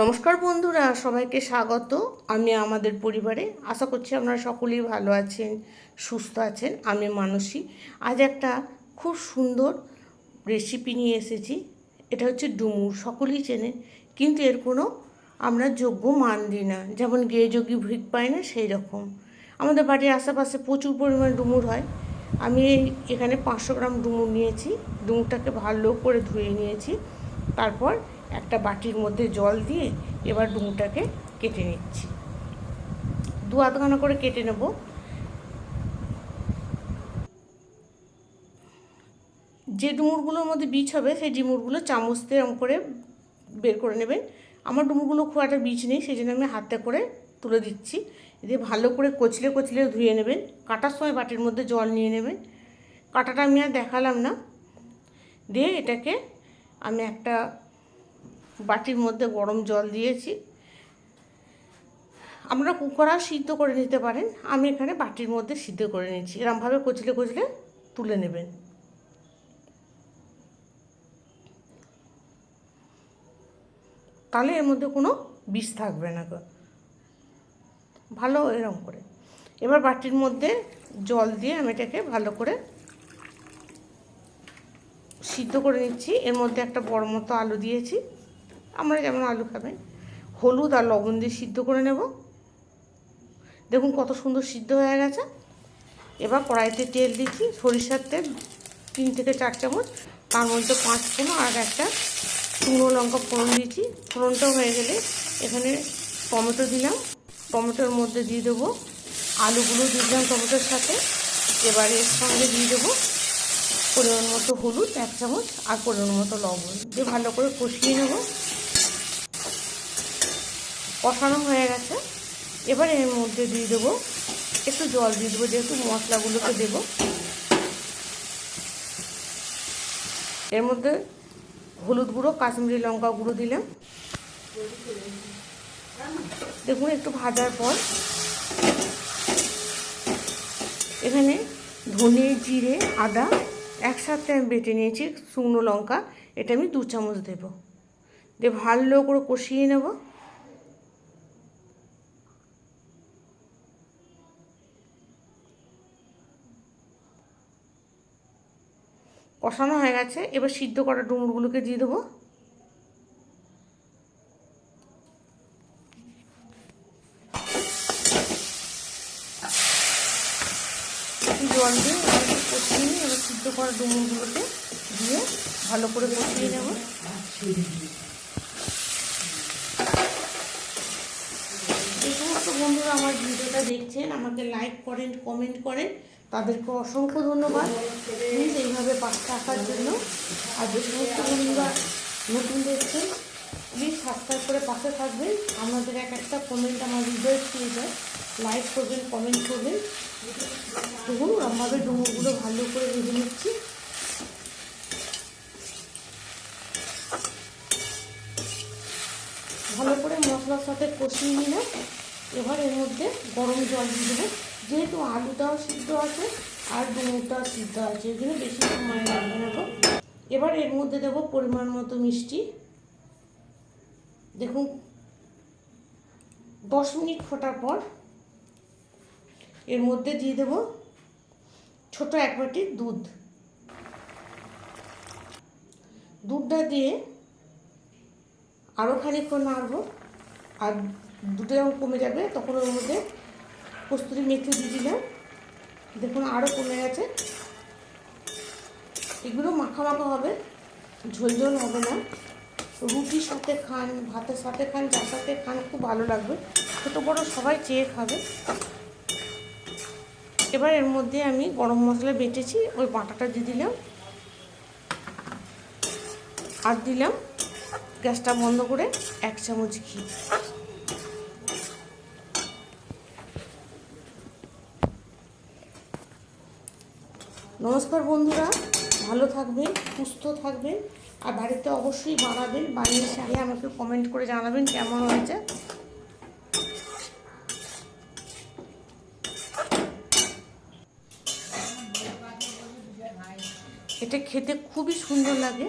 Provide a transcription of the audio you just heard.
নমস্কার বন্ধুরা, সবাইকে স্বাগত। আমি আমাদের পরিবারে। আশা করছি আপনারা সকলেই ভালো আছেন, সুস্থ আছেন। আমি মানসী। আজ একটা খুব সুন্দর রেসিপি নিয়ে এসেছি। এটা হচ্ছে ডুমুর। সকলেই চেনে, কিন্তু এর কোনো আমরা যোগ্য মান দিই না। যেমন গেয়ে যোগী ভিক পায় না সেই রকম আমাদের বাড়ির আশেপাশে প্রচুর পরিমাণ ডুমুর হয়। আমি এখানে পাঁচশো গ্রাম ডুমুর নিয়েছি। ডুমুরটাকে ভালো করে ধুয়ে নিয়েছি। তারপর একটা বাটির মধ্যে জল দিয়ে এবার ডুমুরটাকে কেটে নিচ্ছি। দু আধখানা করে কেটে নেব। যে ডুমুরগুলোর মধ্যে বীজ হবে, সেই ডুমুরগুলো চামচ দিয়ে এরকম করে বের করে নেবেন। আমার ডুমুরগুলো খুব একটা বীজ নেই, সেই জন্য আমি হাতে করে তুলে দিচ্ছি। দিয়ে ভালো করে কচলে কচলে ধুয়ে নেবেন। কাটার সময় বাটির মধ্যে জল নিয়ে নেবেন। কাটাটা আমি আর দেখালাম না। দিয়ে এটাকে আমি একটা বাটির মধ্যে গরম জল দিয়েছি। আপনারা কুকারা সিদ্ধ করে নিতে পারেন। আমি এখানে বাটির মধ্যে সিদ্ধ করে নিচ্ছি এরমভাবে কচলে কচলে তুলে নেবেন। তাহলে এর মধ্যে কোনো বিষ থাকবে না ভালো এরকম করে। এবার বাটির মধ্যে জল দিয়ে আমি এটাকে ভালো করে সিদ্ধ করে নিচ্ছি। এর মধ্যে একটা বড় মতো আলু দিয়েছি। আমরা যেমন আলু খাবেন, হলুদ আর লবণ দিয়ে সিদ্ধ করে নেব। দেখুন কত সুন্দর সিদ্ধ হয়ে গেছে। এবার কড়াইতে তেল দিচ্ছি, সরিষার তেল, তিন থেকে চার চামচ। তার মধ্যে পাঁচ ফোড়ন আর একটা শুকনো লঙ্কা ফোড়ন দিয়েছি ফোড়নটাও হয়ে গেলে এখানে টমেটো দিলাম। টমেটোর মধ্যে দিয়ে দেবো আলুগুলো, দিয়ে দিলাম টমেটোর সাথে। এবার এর সঙ্গে দিয়ে দেবো পরিমাণ মতো হলুদ, এক চামচ, আর পরিমাণ মতো লবণ। দিয়ে ভালো করে কষিয়ে নেব। কষানো হয়ে গেছে। এবার এর মধ্যে দিয়ে দেবো একটু জল দিয়ে দেবো, যেহেতু মশলাগুলোকে দেবো। এর মধ্যে হলুদ গুঁড়ো, কাশ্মীরি লঙ্কা গুঁড়ো দিলাম। দেখুন একটু ভাজার পর। এখানে ধনে, জিরে, আদা একসাথে আমি বেটে নিয়েছি, শুকনো লঙ্কা। এটা আমি দু চামচ দেব। দিয়ে ভালো করে কষিয়ে নেব। কষানো হয়ে গেছে। এবার সিদ্ধ করা ডুমুরগুলোকে দিয়ে দেবো। জল দিয়ে কষিয়ে নিই এবার সিদ্ধ করা ডুমুরগুলোকে দিয়ে ভালো করে কষিয়ে নেব। যে সমস্ত বন্ধুরা আমার ভিডিওটা দেখছেন, আমাকে লাইক করেন কমেন্ট করেন। তাদেরকে অসংখ্য ধন্যবাদ। প্লিজ এইভাবে পাশে থাকার জন্য। আর যে সমস্ত বন্ধুরা নতুন দেখছেন প্লিজ সাবস্ক্রাইব করে পাশে থাকবেন। আমাদের এক একটা কমেন্ট আমার হৃদয় ছুঁয়ে যায়। লাইক করবেন কমেন্ট করবেন। দেখুন ওরমভাবে ডুমুরগুলো ভালো করে ভেজে নিচ্ছি। ভালো করে মশলার সাথে কষিয়ে নিলাম। এবার এর মধ্যে গরম জল দিয়ে দেবো। যেহেতু আলুটাও সিদ্ধ আছে আর ডুমুরটাও সিদ্ধ আছে এই জন্য বেশি সময় লাগবে না তো। এবার এর মধ্যে দেবো পরিমাণ মতো মিষ্টি। দেখুন, দশ মিনিট ফোটার পর এর মধ্যে দিয়ে দেব ছোট এক বাটি দুধ। দুধটা দিয়ে আরও খানিকক্ষণ নাড়বো, আর দুধটা যখন কমে যাবে তখন ওর মধ্যে কস্তুরি মেথি দিয়ে দিলাম। দেখুন আরও কমে গেছে। এগুলো মাখা মাখা হবে, ঝোল ঝোল হবে না। রুটির সাথে খান ভাতের সাথে খান, যার সাথে খান, খুব ভালো লাগবে। ছোটো বড়ো সবাই চেয়ে খাবে। এবার এর মধ্যে আমি গরম মশলা বেটেছি, ওই বাটাটা দিয়ে দিলাম। আর দিলাম গ্যাসটা বন্ধ করে এক চামচ ঘি। নমস্কার বন্ধুরা, ভালো থাকবেন, সুস্থ থাকবেন, আর বাড়িতে অবশ্যই বানাবেন বানিয়ে এসে আমাকে কমেন্ট করে জানাবেন কেমন হয়েছে। এটা খেতে খুবই সুন্দর লাগে।